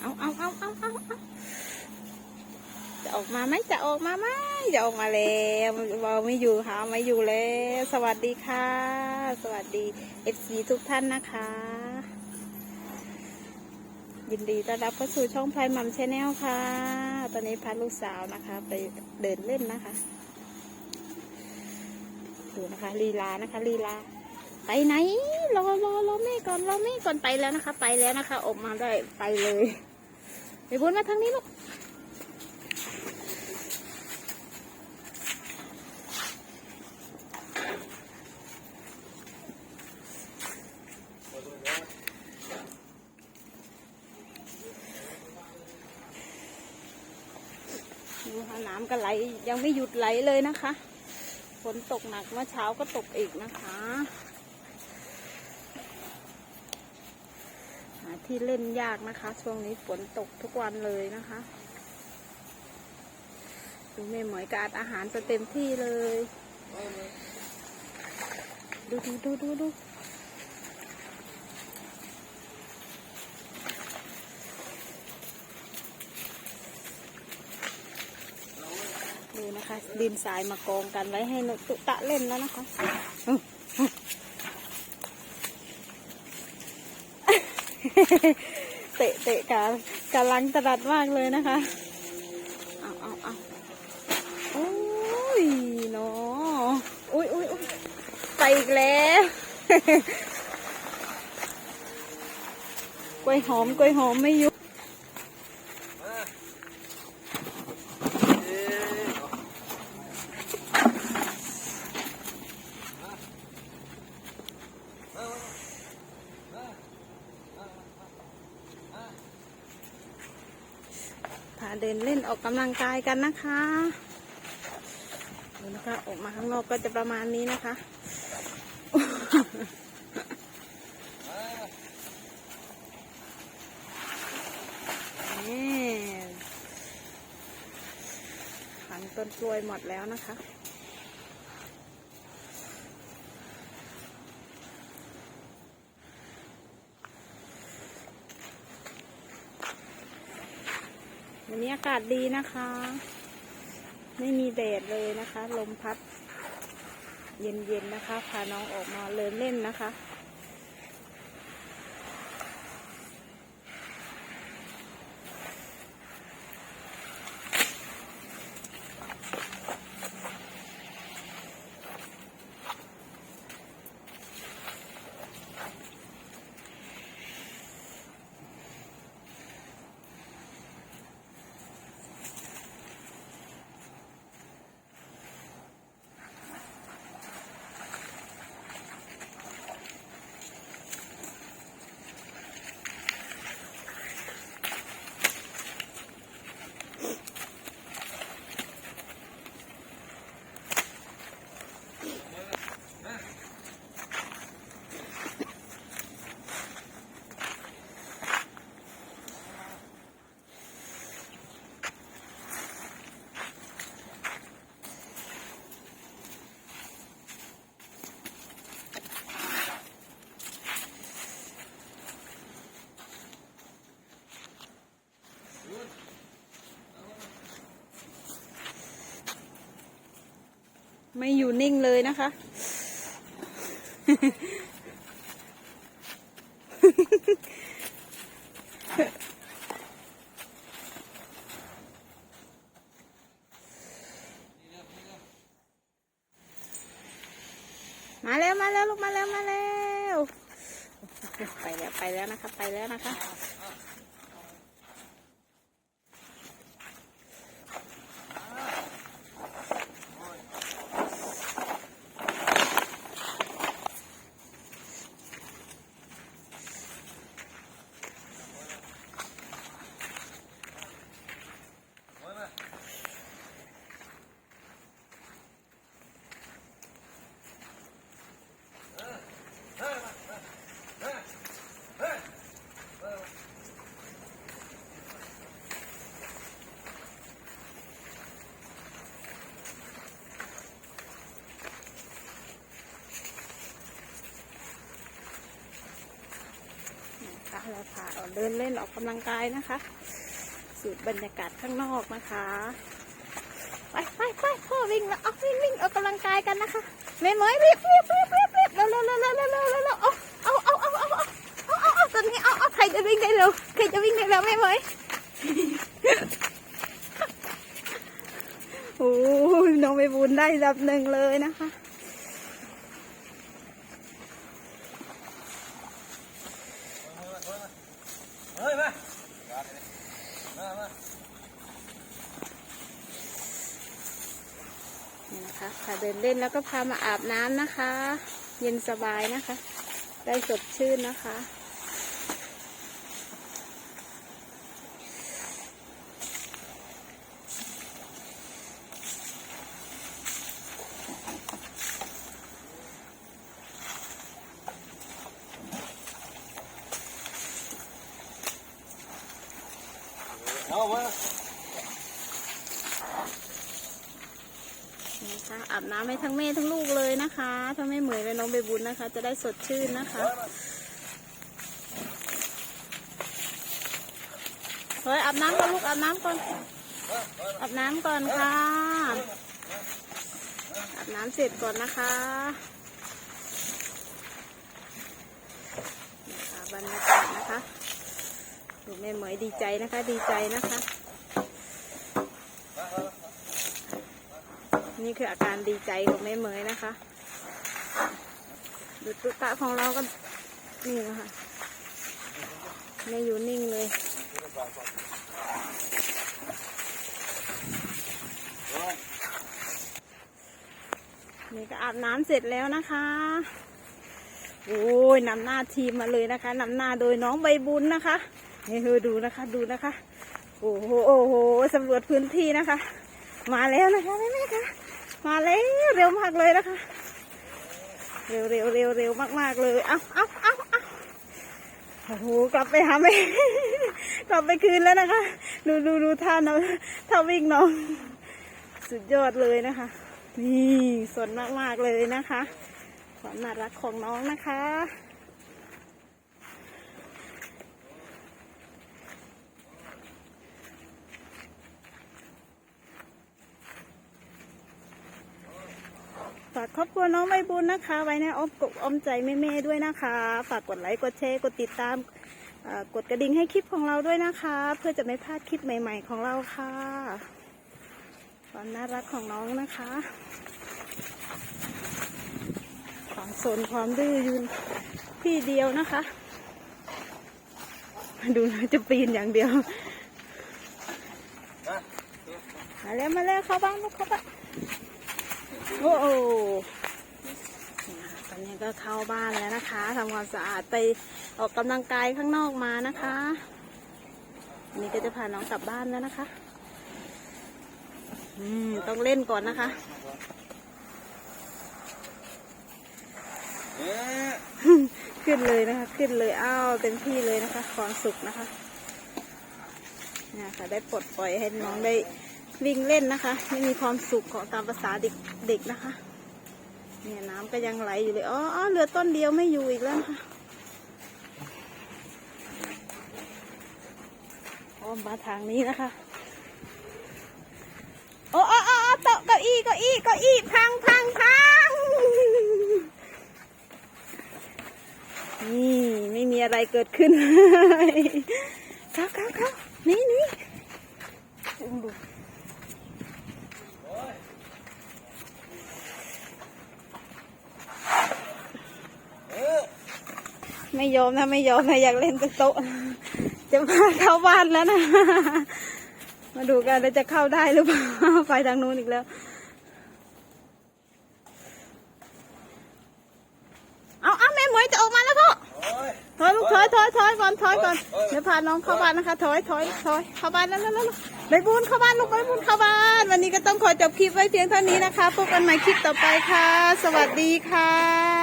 เอาเอาเอาเอาเอาจะออกมาไหมจะออกมาไหมจะออกมาแล้วบอไม่อยู่ค่ะไม่อยู่แล้วสวัสดีค่ะ สวัสดีเอฟซีทุกท่านนะคะ ยินดีต้อนรับเข้าสู่ช่องพายมัมชาแนลค่ะ ตอนนี้พาลูกสาวนะคะ ไปเดินเล่นนะคะ ดูนะคะลีลานะคะลีลา ไปไหน รอรอรอแม่ก่อนรอแม่ก่อนไปแล้วนะคะ ไปแล้วนะคะ ออกมาได้ไปเลยไปบุญมาทางนี้ลูกดูค่ะน้ำก็ไหลยังไม่หยุดไหลเลยนะคะ ฝนตกหนักเมื่อเช้าก็ตกอีกนะคะ หา ที่เล่นยากนะคะ ช่วงนี้ฝนตกทุกวันเลยนะคะดูแม่หมวยกอาดอาหารจะเต็มที่เลย ดูดูดูดูดูดูนะคะ ดินทรายมากองกันไว้ให้นกตุตะเล่นแล้วนะคะอื้อ เตะเตะกากำลังตลัดมากเลยนะคะเอาเอาเอาโอ้ยเนาะอุ้ยอุ้ยอุ้ยไปอีกแล้วกล้วยหอมกล้วยหอมไม่ยุ เดินเล่นออกกำลังกายกันนะคะนี่นะคะออกมาข้างนอกก็จะประมาณนี้นะคะ นี่ขันต้นกล้วยหมดแล้วนะคะ วันนี้อากาศดีนะคะ ไม่มีแดดเลยนะคะ ลมพัด เย็นๆนะคะ พาน้องออกมาเลินเล่นนะคะ ไม่อยู่นิ่งเลยนะคะ มาแล้วมาแล้วลูกมาแล้วมาแล้ว ไปแล้วไปแล้วนะคะ ไปแล้วนะคะ พาเดินเล่นออกกำลังกายนะคะ สูตรบรรยากาศข้างนอกนะคะ ไปไปไปพ่อวิ่งแล้วเอาวิ่งวิ่งออกกำลังกายกันนะคะแม่เหมยรีบรีบรีบรีบรีบเร็วเร็วเร็วเร็วเร็วเร็วเร็วเร็วเอาเอาเอาเอาเอาเอาเอาเอาตอนนี้เอาเอาใครจะวิ่งได้เร็วใครจะวิ่งได้เร็วแม่เหมยโอ้ยน้องไปบุญได้รับหนึ่งเลยนะคะ เฮ้ยมามามานี่นะคะพาเดินเล่นแล้วก็พามาอาบน้ำนะคะ เย็นสบายนะคะ ได้สดชื่นนะคะ เอามานี่ค่ะอาบน้ำให้ทั้งแม่ทั้งลูกเลยนะคะทั้งแม่เหมยและน้องใบบุญนะคะ จะได้สดชื่นนะคะเฮ้ยอาบน้ำก่อนลูกอาบน้ำก่อนอาบน้ำก่อนค่ะอาบน้ำเสร็จก่อนนะคะนี่ค่ะบรรยากาศนะคะ แม่เหมยดีใจนะคะ ดีใจนะคะ นี่คืออาการดีใจของแม่เหมยนะคะดูตุ๊กตาของเราก็นี่นะคะไม่อยู่นิ่งเลยนี่ก็อาบน้ำเสร็จแล้วนะคะ โอ้ยนำหน้าทีมมาเลยนะคะนำหน้าโดยน้องใบบุญนะคะ นี่คือดูนะคะดูนะคะ โอ้โหโอ้โหสำรวจพื้นที่นะคะ มาแล้วนะคะแม่แม่คะมาแล้วเร็วมากเลยนะคะ เร็วเร็วเร็วเร็วมากมากๆเลยเอาเอาเอาเอาโอ้โหกลับไปหาแม่กลับไปคืนแล้วนะคะ ดูดูดูท่าน้องท่าวิ่งน้อง สุดยอดเลยนะคะ นี่สนมากมากๆเลยนะคะ ความน่ารักของน้องนะคะากครอบครัวน้องใบบุญนะคะ ไว้ในอ้อมกบอ้อมใจแม่ๆด้วยนะคะ ฝากกดไลค์กดแชร์กดติดตามเอ่อกดกระดิ่งให้คลิปของเราด้วยนะคะ เพื่อจะไม่พลาดคลิปใหม่ๆของเราค่ะความน่ารักของน้องนะคะความสนความดื้อยืนที่เดียวนะคะ ดูนะจะปีนอย่างเดียว มาแล้วมาแล้วเข้าบ้านลูกเข้าบ้าน โอ้โหตอนนี้ก็เข้าบ้านแล้วนะคะทำความสะอาดไปออกกำลังกายข้างนอกมานะคะอันนี่ก็จะพาน้องกลับบ้านแล้วนะคะอืมต้องเล่นก่อนนะคะขึ้นเลยนะคะ ขึ้นเลยอ้าวเต็มที่เลยนะคะ ความสุขนะคะเนี่ยค่ะได้ปลดปล่อยให้น้องได้ วิ่งเล่นนะคะ ไม่มีความสุขของตามภาษาเด็กเด็กนะคะ เนี่ยน้ำก็ยังไหลอยู่เลยอ๋ออ๋อเหลือต้นเดียวไม่อยู่อีกแล้วนะคะอ้อมมาทางนี้นะคะโอ้โอ้โอ้โต๊ะเก้าอี้เก้าอี้เก้าอี้พังพังพังนี่ไม่มีอะไรเกิดขึ้นเลยเข้าเข้าเข้านี่นี่ดู เอ๊ะ ไม่ยอมนะไม่ยอมนะอยากเล่นตะโต๊ะ จะพาเข้าบ้านแล้วนะ มาดูกันว่าจะเข้าได้หรือเปล่าไปทางนู้นอีกแล้วเอาเอาแม่หมวยจะออกมาแล้วพ่อโอ้ยถอยลูกถอยถอยถอยก่อนถอยก่อนเดี๋ยวพาน้องเข้าบ้านนะคะถอยถอยถอยเข้าบ้านแล้วแล้วแล้วไปบุญเข้าบ้านลูกไปบุญเข้าบ้าน วันนี้ก็ต้องขอจบคลิปไว้เพียงเท่านี้นะคะพบกันใหม่คลิปต่อไปค่ะ สวัสดีค่ะ